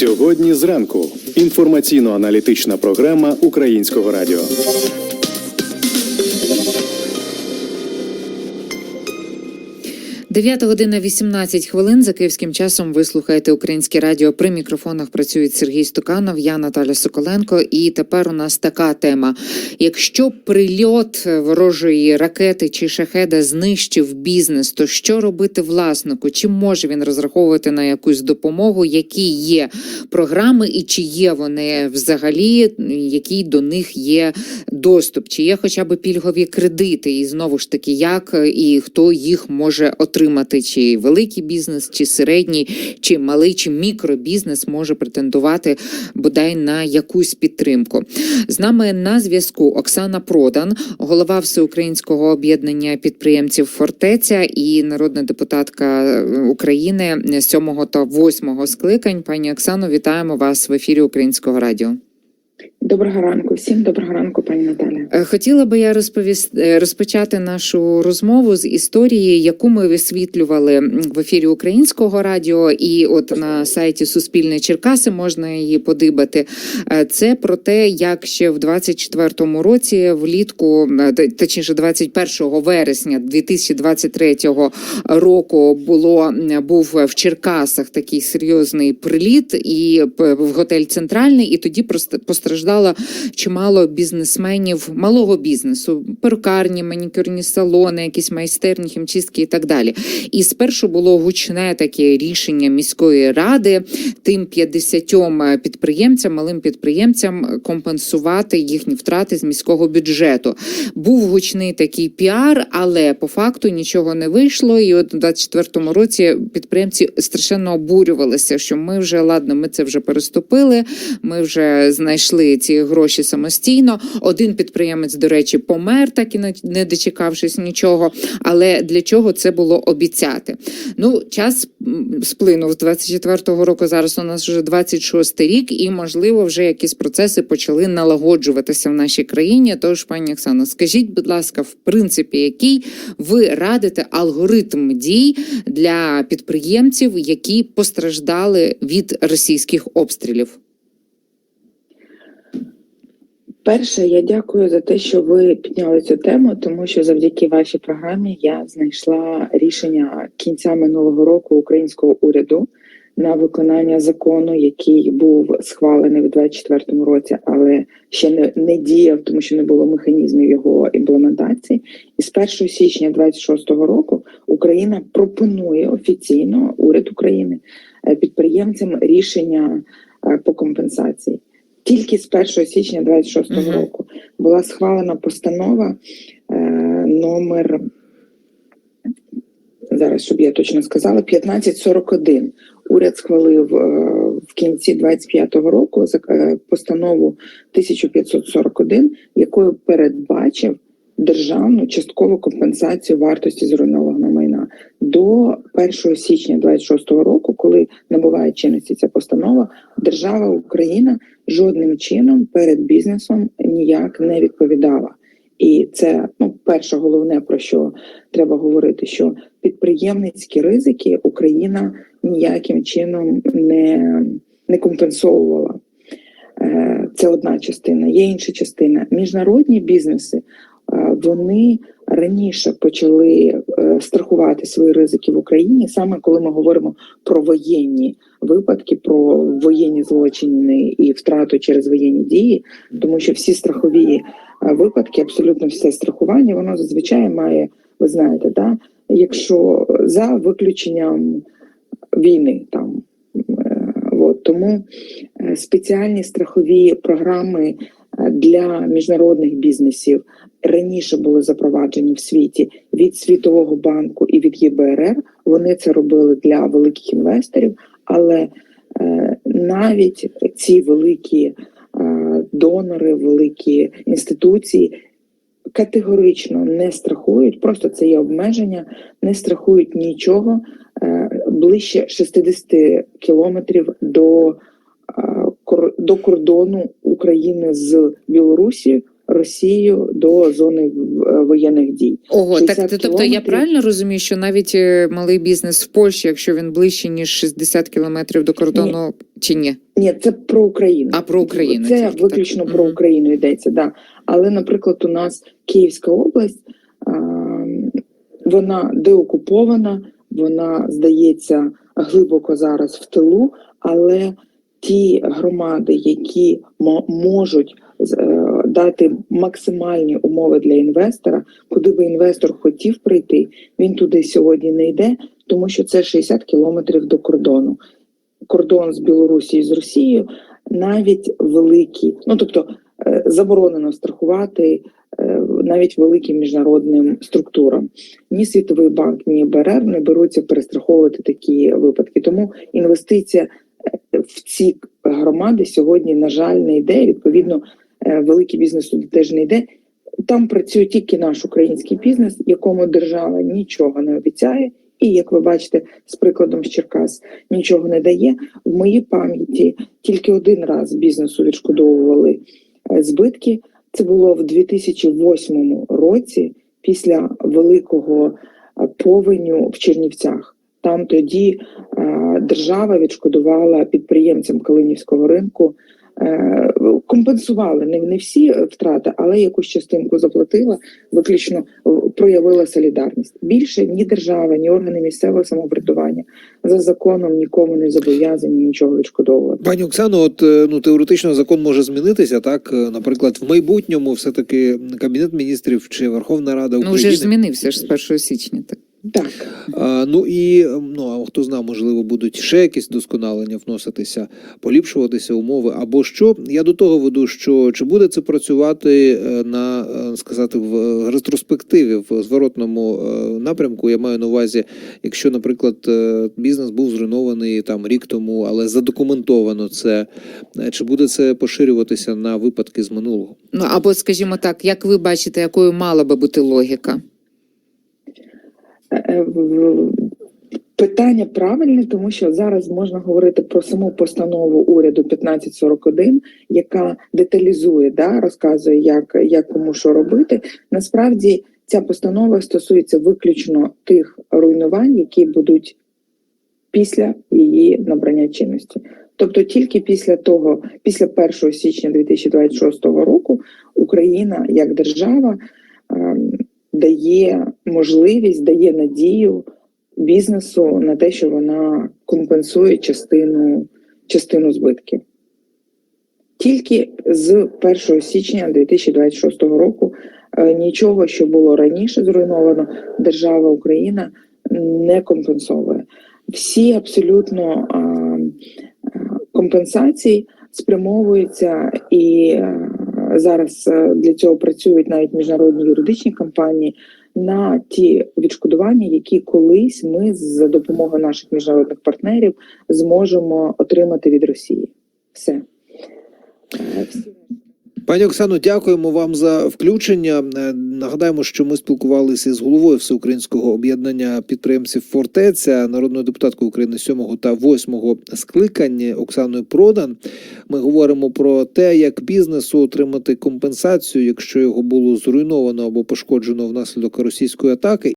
Сьогодні зранку інформаційно-аналітична програма Українського радіо. Дев'ята година 18 хвилин. За київським часом ви слухаєте українське радіо. При мікрофонах працюють Сергій Стуканов, я Наталя Соколенко. І тепер у нас така тема: якщо прильот ворожої ракети чи шахеда знищив бізнес, то що робити власнику? Чи може він розраховувати на якусь допомогу? Які є програми, і чи є вони взагалі, який до них є доступ? Чи є хоча б пільгові кредити? І знову ж таки, як і хто їх може отримати? Чи великий бізнес, чи середній, чи малий, чи мікробізнес може претендувати бодай на якусь підтримку? З нами на зв'язку Оксана Продан, голова всеукраїнського об'єднання підприємців Фортеця і народна депутатка України 7 та 8 скликань. Пані Оксано, вітаємо вас в ефірі Українського радіо. Доброго ранку, всім доброго ранку, пані Наталя. Е, Хотіла би я розповісти е, розпочати нашу розмову з історії, яку ми висвітлювали в ефірі Українського радіо, і от на сайті Суспільне Черкаси можна її подибати. Е, Це про те, як ще в 24-му році, влітку, точніше, 21 вересня 2023 року було був в Черкасах такий серйозний приліт, і в готель Центральний, і тоді просто постраждало чимало бізнесменів малого бізнесу, перукарні, манікюрні салони, якісь майстерні, хімчистки і так далі. І спершу було гучне таке рішення міської ради тим 50 підприємцям, малим підприємцям компенсувати їхні втрати з міського бюджету. Був гучний такий піар, але по факту нічого не вийшло. І от у 24-му році підприємці страшенно обурювалися, що ми вже ладно, ми це вже переступили. Ми вже знайшли ці гроші самостійно. Один підприємець, до речі, помер, так і не дочекавшись нічого. Але для чого це було обіцяти? Ну, час сплинув з 24-го року. Зараз у нас вже 26-й рік, і можливо, вже якісь процеси почали налагоджуватися в нашій країні. Тож, пані Оксано, скажіть, будь ласка, в принципі, який ви радите алгоритм дій для підприємців, які постраждали від російських обстрілів? Перше, я дякую за те, що ви підняли цю тему, тому що завдяки вашій програмі я знайшла рішення кінця минулого року українського уряду на виконання закону, який був схвалений в 2024 році, але ще не, не діяв, тому що не було механізмів його імплементації. І з 1 січня 2026 року Україна пропонує офіційно уряд України е, підприємцям рішення е, по компенсації. Тільки з 1 січня 26 Мгм. року була схвалена постанова е, номер зараз, щоб я точно сказала, 1541. Уряд схвалив е, в кінці 25-го року е, постанову 1541, якою передбачив державну часткову компенсацію вартості зруйнованого майна до 1 січня 26 року, коли набуває чинності ця постанова, держава Україна жодним чином перед бізнесом ніяк не відповідала. І це ну перше головне про що треба говорити: що підприємницькі ризики Україна ніяким чином не, не компенсовувала. Е, Це одна частина. Є інша частина. Міжнародні бізнеси е, вони раніше почали е, страхувати свої ризики в Україні, саме коли ми говоримо про воєнні випадки, про воєнні злочини і втрату через воєнні дії, тому що всі страхові е, випадки, абсолютно все страхування, воно зазвичай має, ви знаєте, да, якщо за виключенням війни там. е, От, тому спеціальні страхові програми для міжнародних бізнесів раніше були запроваджені в світі від Світового банку і від ЄБРР. Вони це робили для великих інвесторів, але е, навіть ці великі е, донори, великі інституції категорично не страхують, просто це є обмеження, не страхують нічого е, ближче 60 кілометрів до, до кордону України з Білорусі Росію до зони е, воєнних дій. Ого, 60 так тобто я правильно розумію, що навіть е, малий бізнес в Польщі, якщо він ближче ніж 60 кілометрів до кордону, чи ні? Ні, це про Україну. А, про Україну Це тільки, виключно так. про Україну йдеться, да. Але, наприклад, у нас Київська область, а, вона деокупована, вона здається глибоко зараз в тилу, але ті громади, які мо- можуть е, дати максимальні умови для інвестора, куди би інвестор хотів прийти, він туди сьогодні не йде, тому що це 60 кілометрів до кордону. Кордон з Білорусі з Росією навіть великі, ну тобто е, заборонено страхувати е, навіть великим міжнародним структурам. Ні Світовий банк, ні БРР не беруться перестраховувати такі випадки. Тому інвестиція в ці громади сьогодні, на жаль, не йде. Відповідно, е, великий бізнес туди теж не йде. Там працює тільки наш український бізнес, якому держава нічого не обіцяє. І як ви бачите, з прикладом з Черкас нічого не дає. В моїй пам'яті тільки один раз бізнесу відшкодовували е, збитки. Це було в 2008 році, після великого е, повеню в Чернівцях. Там тоді е, держава відшкодувала підприємцям Калинівського ринку, е, компенсували не, не всі втрати, але якусь частинку заплатила, виключно е, проявила солідарність. Більше ні держава, ні органи місцевого самоврядування за законом нікому не зобов'язані нічого відшкодовувати. Пані Оксано, от ну теоретично закон може змінитися, так наприклад, в майбутньому все таки кабінет міністрів чи Верховна Рада Ну України. вже ж змінився ж з 1 січня. Так. Так. А, ну і ну а хто знає, можливо, будуть ще якісь досконалення вноситися, поліпшуватися умови або що. Я до того веду, що чи буде це працювати е, на е, сказати в ретроспективі в зворотному е, напрямку. Я маю на увазі, якщо, наприклад, бізнес був зруйнований там рік тому, але задокументовано це, чи буде це поширюватися на випадки з минулого? Ну або, скажімо так, як ви бачите, якою мала би бути логіка? Е, Питання правильне, тому що зараз можна говорити про саму постанову уряду 1541, яка деталізує, да, розказує, як, як кому що робити. Насправді ця постанова стосується виключно тих руйнувань, які будуть після її набрання чинності. Тобто тільки після того, після 1 січня 2026 року, Україна як держава ем, дає можливість, дає надію бізнесу на те, що вона компенсує частину, частину збитків. Тільки з 1 січня 2026 року е, нічого, що було раніше зруйновано, держава Україна не компенсовує. Всі абсолютно а, а, компенсації спрямовуються і е, зараз е, для цього працюють навіть міжнародні юридичні компанії на ті відшкодування, які колись ми за допомогою наших міжнародних партнерів зможемо отримати від Росії. Все. Пані Оксано, дякуємо вам за включення. Е, Нагадаємо, що ми спілкувалися з головою всеукраїнського об'єднання підприємців Фортеця, народною депутаткою України 7 та 8 скликань Оксаною Продан. Ми говоримо про те, як бізнесу отримати компенсацію, якщо його було зруйновано або пошкоджено внаслідок російської атаки.